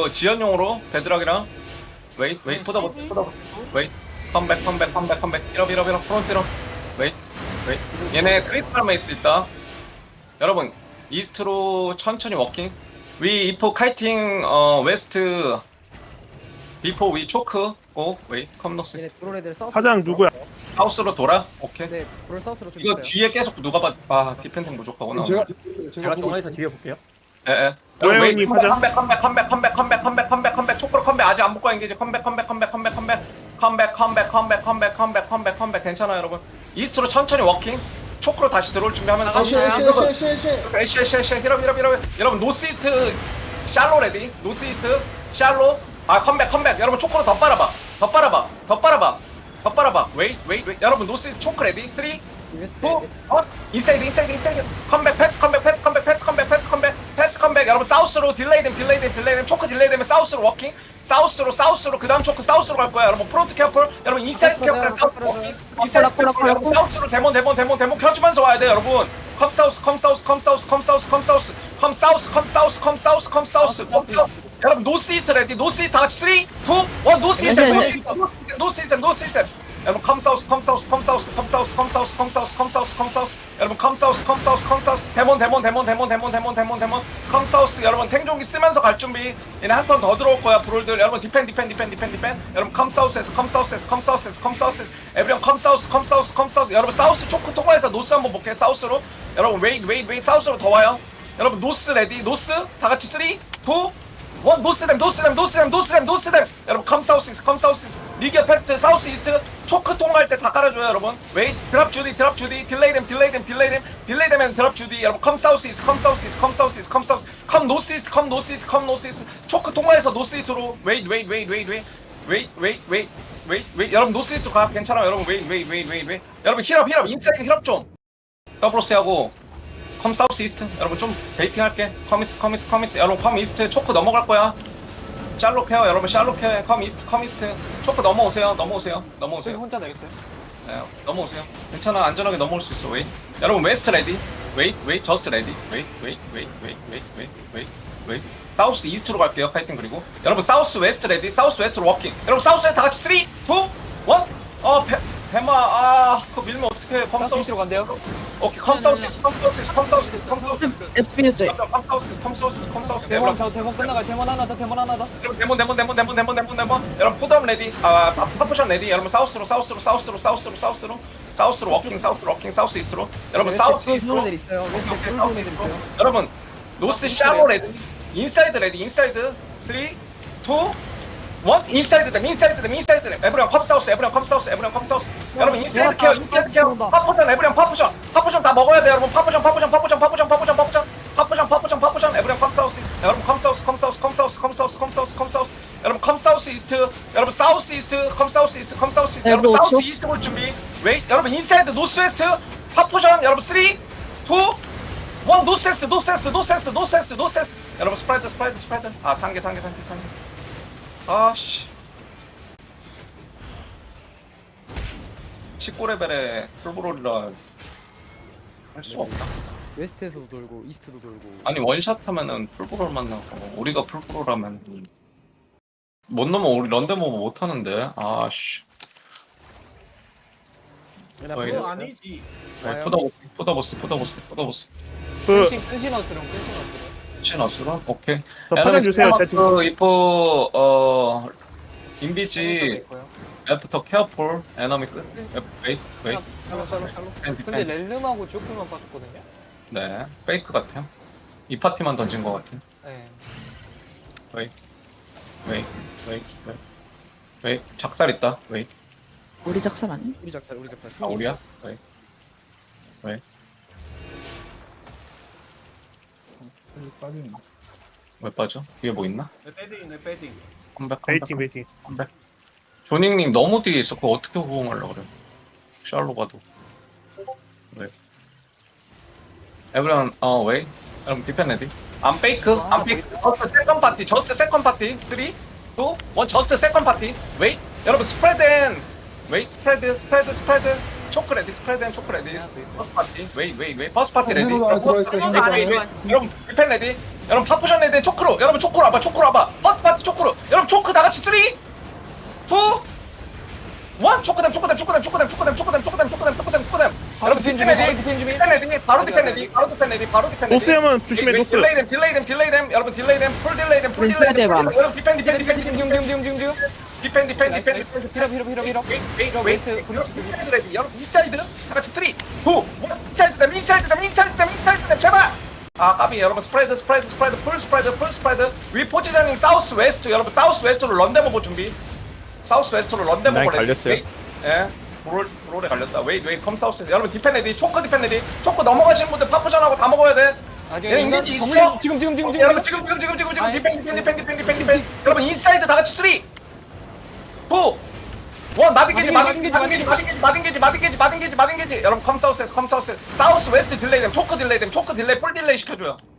어, 지연용으로 베드락이랑 웨이트 웨이트 포다 보 포다 보 웨이트 컴백 컴백 컴백 컴백. 이럽 이럽 이럽 프론트 이럽 웨이트 웨이트. 얘네 크리스탈 메이스 있다. 여러분 이스트로 천천히 워킹. 위 이포 카이팅 어 웨스트. 비포 위 초크. 오 웨이트 컴 노스 얘네 브롤 애들 사우스 사장 누구야? 하우스로 돌아? 오케이. 네 브롤 사우스로 좀 이거 있어요. 뒤에 계속 누가 봐 아 디펜딩 무조건 제가 제가 보고 중앙에서 뒤에 볼게요. 예예 노예 웨이트 형님 컴백 하자. 컴백 컴백 컴백 컴백 컴백 컴백 컴백 초크로 컴백 아직 안 먹고 인게지 컴백 컴백 컴백 컴백 컴백 컴백 컴백 컴백 컴백 컴백 컴백 컴백 괜찮아요 여러분 이스트로 천천히 워킹 초크로 다시 들어올 준비하면서 시, 시, 시, 시, 시. 에쉬 에쉬 에쉬 히럽 히럽 히럽 여러분 노스이트 샬로 레디 노스이트 샬로 아 컴백 컴백 여러분 초크로 더 빨아봐 더 빨아봐 더 빨아봐 더 빨아봐 웨이 웨이 여러분 노스 초크 레디 3 2 웨스트 어? 애들 어? 인사이드 인사이드 인사이드 컴백 패스 컴백 패스 컴백 패스 여러분 사우스로 딜레이 됨 딜레이 됨 딜레이 됨 초크 딜레이 되면 사우스로 워킹 사우스로 사우스로 그 다음 초크 사우스로 갈 거야 여러분 프론트 케어풀 여러분 인사이드 케어풀 사우스 워킹 인사이드 케어풀 여러분 사우스로 데몬 데몬 데몬 데몬 켜주면서 와야 돼 여러분 컴 사우스 컴 사우스 컴 사우스 컴 사우스 컴 사우스 컴 사우스 컴 사우스 컴 사우스 컴 사우스 컴 사우스 여러분 노스 이스트 레디 노스 이스트 다 같이 3 2 1 노스 이스트 노스 이스트 노스 이스트 여러분 컴 사우스 컴 사우스 컴 사우스 컴 사우스 컴 사우스 컴 사우스 컴 사우스 컴 사우스 여러분 컴 사우스 컴 사우스 컴 사우스 데몬 데몬 데몬 데몬 데몬 데몬 쓰면서 갈 준비. 얘네 한 턴 더 들어올 거야 브롤들. 여러분 디펜 디펜 디펜 디펜 디펜. 여러분 컴 사우스에서 컴 사우스에서 컴 사우스에서 컴 사우스에서. 에브리언 컴 사우스 컴 사우스 컴 사우스. 여러분 사우스 초크 통과해서 노스 한번 볼게 사우스로. 여러분 웨이 웨이 웨이 사우스로 더 와요. 여러분 노스 레디 노스. 다 같이 3 2 원. 노스 댐 노스 댐 노스 댐 노스 댐 노스 댐 여러분 컴 사우스 이스트 컴 사우스 이스트 리기어 패스트 사우스 이스트 초크 통과할 때 다 깔아줘요 여러분 웨이 드랍 주디 드랍 주디 딜레이 댐 딜레이 댐 딜레이 댐 딜레이 댐 드랍 주디 여러분 컴 사우스 이스트 컴 사우스 이스트 컴 사우스 이스트 컴 사우스 컴 노스 이스트 컴 노스 이스트 컴 노스 이스트 초크 통과해서 노스 이스트로 웨이 웨이 웨이 웨이 웨이 웨이 웨이 웨이 웨이 웨이 여러분 노스 이스트 가 괜찮아요 여러분 웨이 웨이 웨이 웨이 웨이 여러분 힐업 힐업 인사이드 힐업 좀 더블로스 하고 컴 사우스 이스트 여러분 좀 베이팅 할게 컴 이스트 컴 이스트 컴 이스트 여러분 컴 이스트 초크 넘어갈 거야 샬로 케어 여러분 샬로 컴 이스트 컴 이스트. 초크 넘어오세요 넘어오세요 넘어오세요. 혼자 내겠어요? 네, 넘어오세요. 괜찮아 안전하게 넘어올 수 있어 웨이. 여러분 웨스트 레디. 웨이 웨이 저스트 레디. 웨이 웨이 웨이 웨이 웨이 웨이 웨이 웨이. 사우스 이스트로 갈게요 파이팅 그리고. 여러분 사우스 웨스트 레디 사우스 웨스트로 워킹. 여러분 사우스에 다 같이 3 2 1 어, 배, 배마, 아, 그거 밀면 어떡해. 컴 사우스. 사우스로 간대요. 오케이 네, 네. 컴 사우스 컴 사우스 컴 사우스 컴 사우스. SB였죠. 컴 사우스 컴 사우스 컴 사우스 대본 여러분 저 대본 끝나가 대본 하나 더 대본 하나 더. 대본 대본 대본 대본 대본 대본 대본 여러분 포드업 레디. 아 파- 파포션 레디. 여러분 사우스로 사우스로 사우스로 사우스로 사우스로. 사우스로 워킹 사우스 워킹 사우스 이스트로. 여러분 네, 사우스 이스트로. 오케이, 있어요. 오케이, 사우스 이스트로. 여러분 노스 아, 샤로 레디. 인사이드 레디. 인사이드. 3 2 1 What? Inside them, inside them, inside them. Everyone pop south, everyone pop south, everyone pop south. 여러분 인사이드 케어, 인사이드 케어. 파포션, everyone 파포션. 파포션 다 먹어야 돼, 여러분. 파포션, 파포션, 파포션, 파포션, 파포션, 파포션. 파포션, 파포션, 파포션. Everyone pop south, 여러분 come south, come south, come south, come south, come south, come south. 여러분 come south east, 여러분 south east, come south east, come south east. 여러분 south east 볼 준비. 웨이, 여러분 인사이드 노스 웨스트. 파포션, 여러분 3, 2, 1. 노스 웨스트, 노스 웨스트, 노센스 노센스 노센스 여러분 스프라이드, 스프라이드, 스프라이드. 아 상계, 상계, 상계, 상계. 아씨. 19레벨에 풀브롤이라 할 수가 없다 웨스트에서도 돌고 이스트도 돌고. 아니 원샷 하면은 풀브롤 만 나고 우리가 풀브롤 하면 못 넘어 우리 런데모브 못 하는데. 아씨. 브롤 다- 아니지. 와요. 푸다보스 푸다보스 푸다보스 푸다보스. 그 끈신 끈신어스름 끈신어스름. 시너스로 오케이. 저 파장 주세요. 제그 이포 어 인비지. 애프터 케어풀 에너미 끝? 웨이 웨이 샬로 샬로 샬로. 근데 렐름하고 조크만 빠졌거든요. 네. 페이크 같아요. 이 파티만 던진 것 같아요. 네. 웨이 웨이 웨이 웨이 웨이 작살 있다. 웨이 우리 작살 아니? 우리 작살 우리 작살. 아 우리야? 웨이 웨이 빠지는. 왜 빠져? 뒤에 뭐 있나? 내 패딩 내 패딩. 컴백 베이팅 컴백. 베이팅. 컴백. 조닝님 너무 뒤에 있어. 그거 어떻게 호응하려고 그래 샬로 가도. 어 웨이? 여러분 디펜 레디? 안 페이크 안 페이크 저스트 세컨 파티 저스트 세컨 파티 3 2 1 저스트 세컨 파티 웨이 여러분 스프레드 앤 웨이 스프레드 스프레드 스프레드 초크 레디 스프레드 앤 초크 레디. 퍼스트 파티. 웨이 웨이 웨이. 퍼스트 파티 레디. 어, 해로가 들어있어, 여러분 해로가. 웨이, 웨이. 여러분 디펜 레디. 여러분 파푸션 레드 초크로. 여러분 초크로 와봐 초크로 와봐. 퍼스트 파티 초크로. 여러분 초크 다 같이 3 2 1 초크댐 초크댐 초크댐 초크댐 초크댐 초크댐 초크댐 초크댐 초크댐 여러분 바로 레디. 디펜 레디 바로 디펜 레디 바로 디펜 레디 바로 디펜 레디 노스야만 조심해, 노스. 딜레이댐 딜레이댐 딜레이댐 여러분 딜레이댐 풀 딜레이댐 풀 왼쪽에 딜레이댐 대봐. 풀 딜레이댐. 여러분 디펜 디펜 디펜 디펜 중중중중중. 디펜. 디펜 디펜 디펜 피러 피러 피러 피러. 웨이트 웨이트 인사이드 레디. 여러분 인사이드. 다 같이 3 2 1 인사이드 댐 인사이드 댐 인사이드 댐 인사이드 댐. 제발. 아 까비. 여러분 스프레드 스프레드 스프레드. 풀 스프레드 풀 스프레드. 위 포지셔닝 사우스 웨스트 여러분 사우스 웨스트로 런데모버 준비. 사우스 웨스트로 런데모버 라인 갈렸어요. 예 브롤 브롤에 갈렸다. 웨이트 웨이트 컴 사우스. 여러분 디펜 레디 초크 디펜 레디. 초크 넘어가시는 분들 파푸션하고 다 먹어야 돼. 아직 얘네 인간 정리- 있어? 지금 지금 지금 어, 지금. 여러분 지금 지금 지금 지금 지금 아니. 디펜 디펜 디펜 디펜 디펜 디펜. 여러분 인사이드 다 같이 3 2원 마딘게지 마딘게지 마딘게지 마딘게지 마딘게지 마딘게지 마딘게지 마딘게지. 여러분 컴 사우스에서 컴 사우스. 사우스 웨스트 딜레이 됨. 초크 딜레이 됨. 초크 딜레이 풀 딜레이 시켜줘요